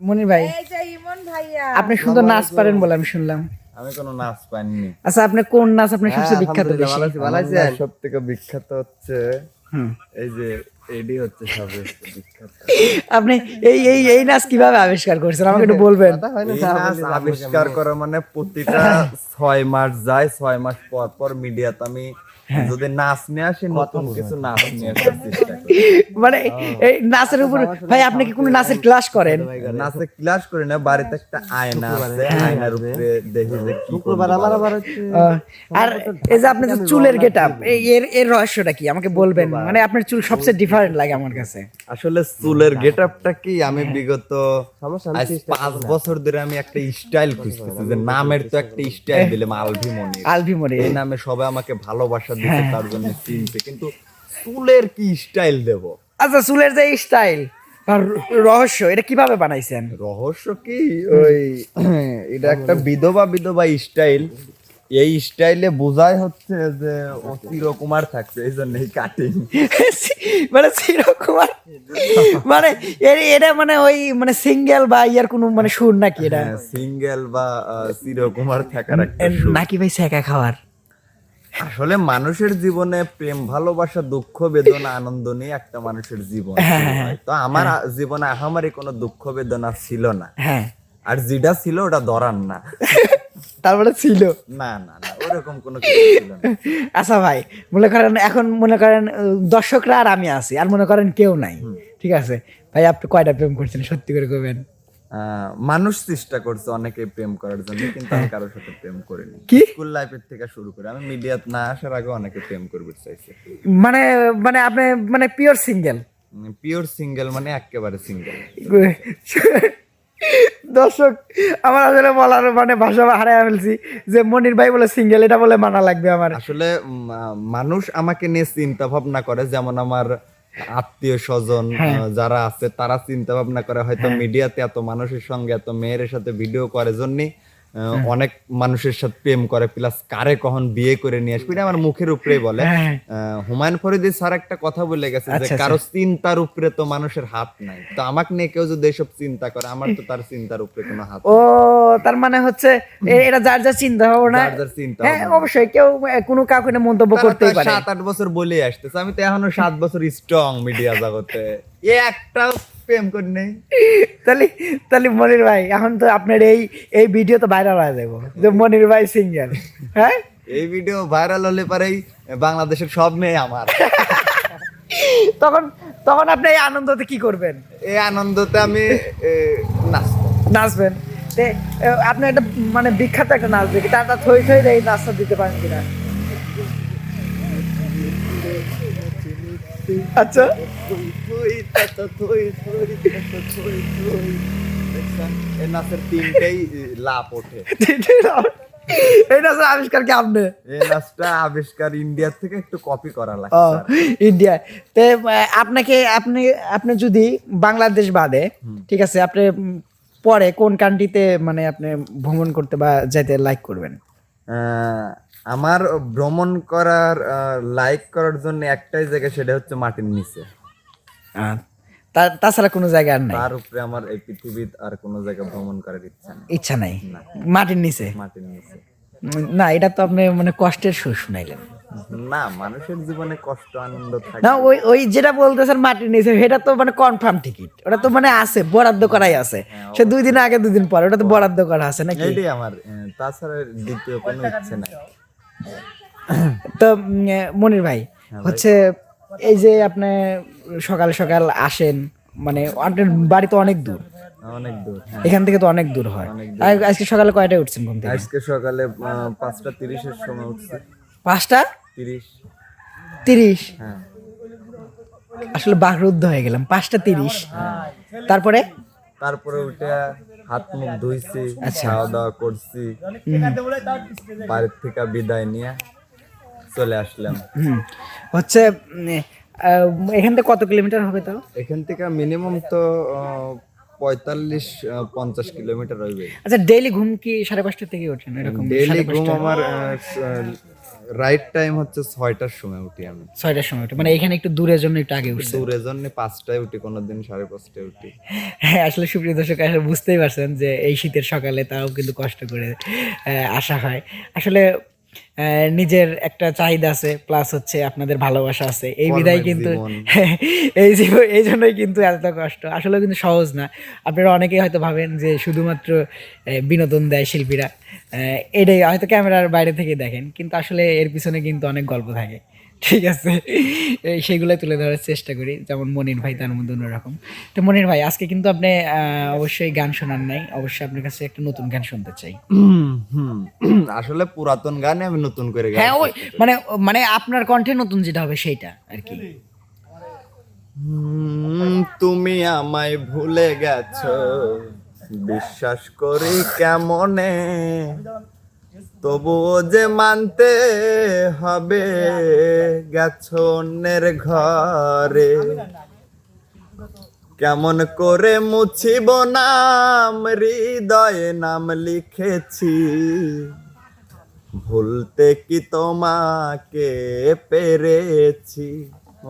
মনির ভাই এই যে ইমন ভাইয়া। আপনি সুন্দর নাচ পারেন বলে আমি শুনলাম। আমি কোনো নাচ পাইনি। আচ্ছা আপনি কোন নাচ আপনার সবচেয়ে বিখ্যাত বেশি? সব থেকে বিখ্যাত হচ্ছে এই যে এডি হচ্ছে সবচেয়ে বিখ্যাত। আপনি এই এই এই নাচ কীভাবে আবিষ্কার করছেন? আমাকে একটু বলবেন। নাচ আবিষ্কার করা মানে প্রতিটা ছয় মাস যায় ছয় মাস পর পর মিডিয়াতে আমি যদি নাচ নিয়ে আসি নতুন কিছু নাচ নিয়ে আসার চেষ্টা করি। মানে এই নাচের উপর ভাই আপনি কি কোনো নাচের ক্লাস করেন? নাচে ক্লাস করি না বাড়িতে একটা আয়না আছে আয়নার উপরে দেখি যে কি করব। আহ, আর এই যে আপনি যে চুলের গেট আপ এর এর রহস্যটা কি? আমাকে বলবেন। মানে আপনার চুল সবচেয়ে ডিফারেন্ট লাগে আমার কাছে। আসলে চুলের গেট আপটা কি? আমি বিগত পাঁচ বছর ধরে আমি একটা স্টাইল খুঁজতেছি যে নামের তো একটা স্টাইল দিলাম আলভি মনির আলভি মরে এই নামে সবাই আমাকে ভালোবাসা দিচ্ছে তার জন্য চিনছে কিন্তু চুলের কি স্টাইল দেব? আচ্ছা চুলের যে স্টাইল রহস্য এটা কীভাবে বানাইছেন? রহস্য কি? ওই এটা একটা বিধবা বিধবা স্টাইল এই স্টাইলে বোঝাই হচ্ছে যে ও চিরকুমার থাকছে এই জন্য কাটিং মানে চিরকুমার। মানে এটা মানে ওই মানে সিঙ্গেল বা ইয়ার কোনো মানে সুর নাকি এটা? সিঙ্গেল বা চিরকুমার থাকার নাকি ভাই ছেঁকা খাওয়ার? আসলে মানুষের জীবনে প্রেম ভালোবাসা দুঃখ বেদনা আনন্দ নিয়ে একটা মানুষের জীবন তো আমার জীবনে আহামারি কোনো দুঃখ বেদনা ছিল না। হ্যাঁ। আর যেটা ছিল ওটা ধরান না। তারপরে ছিল? না না না ওরকম কোনো কিছু ছিল না। আচ্ছা ভাই মনে করেন এখন মনে করেন দর্শকরা আর আমি আছি আর মনে করেন কেউ নাই। ঠিক আছে? ভাই আপনি কয়টা প্রেম করছেন? সত্যি করে কবেন মানুষ চেষ্টা করছে অনেকে প্রেম করার জন্য কিন্তু আমি কারোর সাথে প্রেম করিনি। কি? স্কুল লাইফের থেকে শুরু করে আমি মিডিয়াত না আসার আগে অনেকে প্রেম করবে চাইছে। মানে মানে আপনি মানে পিওর সিঙ্গেল পিওর সিঙ্গেল মানে একেবারে সিঙ্গেল দর্শক আমার আসলে বলার মানে ভাষা হারাই ফেলছি যে মনির ভাই বলে সিঙ্গেল এটা বলে মানা লাগবে আমার। আসলে মানুষ আমাকে নিয়ে চিন্তা ভাবনা করে যেমন আমার আত্মীয় স্বজন যারা আছে তারা চিন্তা ভাবনা করে হয়তো মিডিয়াতে এত মানুষের সঙ্গে এত মেয়ের সাথে ভিডিও করে জন্য অনেক মানুষের সাথে প্রেম করে প্লাস কারে কখন বিয়ে করে নিয়ে আসবে আমার মুখের উপরে বলে। হ্যাঁ। হুমায়ুন ফরিদি স্যার একটা কথা বলে গেছে যে আচ্ছা, কারও চিন্তার উপরে তো মানুষের হাত নাই। তো আমাকে নিয়ে কেউ যদি এসব চিন্তা করে আমার তো তার চিন্তার উপরে কোনো হাত ও তার মানে হচ্ছে এটা যার যার চিন্তা ভাবনা। যার যার চিন্তা হ্যাঁ অবশ্যই কেউ কোনো কাউকে মন্তব্য করতেই পারে। সাত আট বছর বলে আসতেছে। আমি তো এখনও সাত বছর স্ট্রং মিডিয়া জগতে। এ একটা প্রেম করি নেই। তাহলে তাহলে মনির ভাই এখন তো আপনার এই এই ভিডিও তো ভাইরাল হয়ে যাব। যে মনির ভাই সিঙ্গেল হ্যাঁ? এই ভিডিও ভাইরাল হলে পারেই বাংলাদেশের সব মেয়ে আমার। তখন তখন আপনি এই আনন্দতে কি করবেন? এই আনন্দতে আমি এ, নাচবেন। আপনি একটা মানে বিখ্যাত একটা নাচ দেখি তার থই থই এই নাচটা দিতে পারেন কিনা? আচ্ছা। আপনি যদি বাংলাদেশ বাদে ঠিক আছে আপনি পরে কোন কান্ট্রিতে মানে আপনি ভ্রমণ করতে বা যেতে লাইক করবেন আমার ভ্রমণ করার লাইক করার জন্য একটাই জায়গা, সেটা হচ্ছে মাটির নিচে। তাছাড়া কোনো জায়গা আর নাই? তার উপরে আমার এই পৃথিবীর আর কোনো জায়গা ভ্রমণ করার ইচ্ছা নেই। ইচ্ছা নাই? মাটির নিচে? মাটির নিচে। না এটা তো আপনি মানে কষ্টের সুর শুনাইলেন। না মানুষের জীবনে কষ্ট আনন্দ থাকে। না ওই ওই যেটা বলতেছেন মাটির নিচে সেটা তো মানে কনফার্ম টিকিট ওটা তো মানে আছে বরাদ্দ করাই আছে। সে দুই দিন আগে দুদিন পরে ওটা তো বরাদ্দ করা আছে নাকি? এইটাই আমার তাছাড়া দ্বিতীয় কোনো ইচ্ছে নাই। তো মনির ভাই। হচ্ছে এই যে আপনি সকাল সকাল আসেন মানে আপনার বাড়ি তো অনেক দূর। অনেক দূর হ্যাঁ। এখান থেকে তো অনেক দূর হয়। আজকে সকালে কয়টায় উঠছেন ঘুম থেকে? আজকে সকালে পাঁচটা তিরিশের সময় উঠছি। পাঁচটা? তিরিশ। তিরিশ? হ্যাঁ। আসলে বাকরুদ্ধ হয়ে গেলাম পাঁচটা তিরিশ। তারপরে? তারপরে উঠে হাত মুখ ধুইছি আচ্ছা। খাওয়া দাওয়া করছি বাড়ির থেকে বিদায় নিয়ে চলে আসলাম। হচ্ছে এখান থেকে কত কিলোমিটার হবে তাও? এখান থেকে মিনিমাম তো পঁয়তাল্লিশ পঞ্চাশ কিলোমিটার হইবে আচ্ছা ডেইলি ঘুম কি সাড়ে পাঁচটা থেকে ওঠেন এরকম? ডেইলি ঘুম আমার রাইট টাইম হচ্ছে ছয়টার সময় উঠি আমি। ছয়টার সময় ওঠে। মানে এখানে একটু দূরের জন্য একটু আগে উঠছে। দূরের জন্য পাঁচটায় উঠি কোনোদিন সাড়ে পাঁচটায় উঠি। হ্যাঁ আসলে সুপ্রিয় দর্শক আসলে বুঝতেই পারছেন যে এই শীতের সকালে তাও কিন্তু কষ্ট করে আসা হয়। আসলে নিজের একটা চাহিদা আছে প্লাস হচ্ছে আপনাদের ভালোবাসা আছে। এই বিধায় কিন্তু এই জীবন এই জন্যই কিন্তু এত কষ্ট। আসলে কিন্তু সহজ না। আপনারা অনেকেই হয়তো ভাবেন যে শুধুমাত্র বিনোদন দেয় শিল্পীরা। আহ, এটাই হয়তো ক্যামেরার বাইরে থেকে দেখেন কিন্তু আসলে এর পিছনে কিন্তু অনেক গল্প থাকে। ঠিক আছে। এই সেগুলোই তুলে ধরার চেষ্টা করি যেমন মনির ভাই তার মধ্যে অন্যরকম। তো মনির ভাই আজকে কিন্তু আপনি অবশ্যই গান শোনার নাই অবশ্যই আপনার কাছে একটা নতুন গান শুনতে চাই। আসলে পুরাতন গানে আমি নতুন করে হ্যাঁ ওই মানে মানে আপনার কণ্ঠে নতুন যেটা হবে সেইটা আর কি। হুম, তুমি আমায় ভুলে গেছো। বিশ্বাস করি কেমনে? তবুও যে মানতে হবে গেছো অন্যের ঘরে। কেমন করে মুছিব নাম, হৃদয়ে নাম লিখেছি। ভুলতে কি তোমাকে পেরেছি?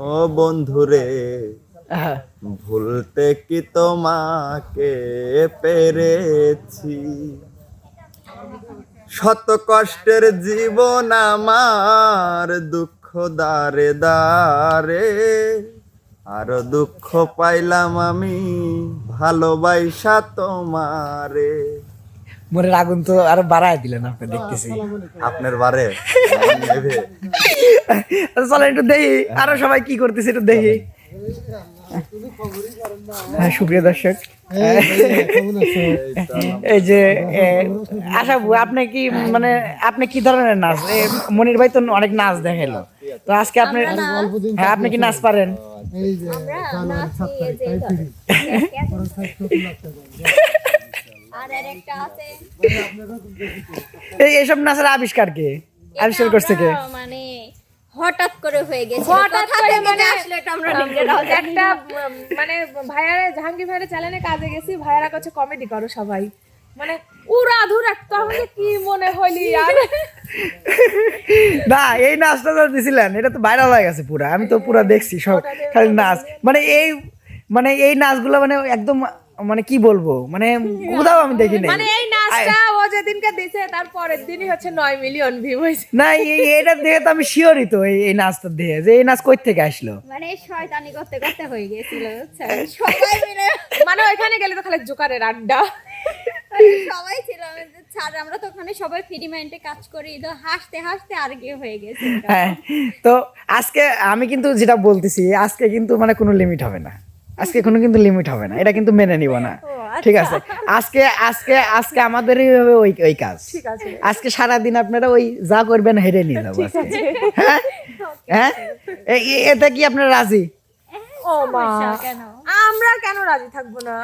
ও বন্ধুরে, ভুলতে কি তোমাকে পেরেছি? শত কষ্টের জীবন আমার দুঃখ দারে দারে আর দুঃখ পাইলাম আমি ভালোবাসা তোমারে। মনের আগুন তো আরও বাড়ায় দিলেন আপনি দেখতেছি। আপনার বারে? চলেন একটু দেখি আরও সবাই কি করতেছে একটু দেখি। হ্যাঁ সুপ্রিয় দর্শক এই যে আশা আপনি কি মানে আপনি কি ধরনের নাচ? মনির ভাই তো অনেক নাচ দেখাইলো। তো আজকে আপনি হ্যাঁ আপনি কি নাচ পারেন? আর আরেকটা আছে এই এইসব নাচের আবিষ্কার কে? আবিষ্কার করছে কে? মানে হঠাৎ করে হয়ে গেছে হঠাৎ করে মানে যে আসলো এটা আমরা নিজেরাও একটা মানে ভাইয়ারে জাহাঙ্গীর ভাইয়ারে চ্যানেলে কাজে গেছি ভাইয়ারা কাছে কমেডি করো সবাই। মানে উড়া ধুরা কি মনে হইলি আর? না এই নাচটা তো দিছিলেন এটা তো ভাইরাল হয়ে গেছে পুরা। আমি তো পুরা দেখছি সব খালি নাচ। মানে এই মানে এই নাচগুলো মানে একদম মানে কি বলব? মানে কোথাও আমি দেখি নাই মানে এই নাচটা ও যেদিনকে দিছে তার পরের দিনই হচ্ছে নয় মিলিয়ন ভিউ হয়েছে। না এই এটা দেখে তো আমি শিওরই তো এই এই নাচটা দেখে যে এই নাচ কই থেকে আসলো? মানে শয়তানি করতে করতে হয়ে বুঝছেন? সবাই মিলে। মানে ওইখানে গেলে তো খালি জোকারের আড্ডা। মানে সবাই ছিল ছাড় আমরা তো ওখানে সবাই ফ্রি মাইন্ডে কাজ করি তো হাসতে হাসতে আর কি হয়ে গেছে হ্যাঁ তো আজকে আমি কিন্তু যেটা বলতেছি আজকে কিন্তু মানে কোনো লিমিট হবে না। আজকে কোনো কিন্তু লিমিট হবে না এটা কিন্তু মেনে নিব না। ঠিক আছে আজকে আজকে আজকে আমাদেরই হবে ওই ওই কাজ। ঠিক আছে। আজকে সারা দিন আপনারা ওই যা করবেন হেরে নিয়ে যাব আজকে। হ্যাঁ? হ্যাঁ? এ- এ- এতে কি আপনারা রাজি? ও মা। আমরা কেন রাজি থাকব না?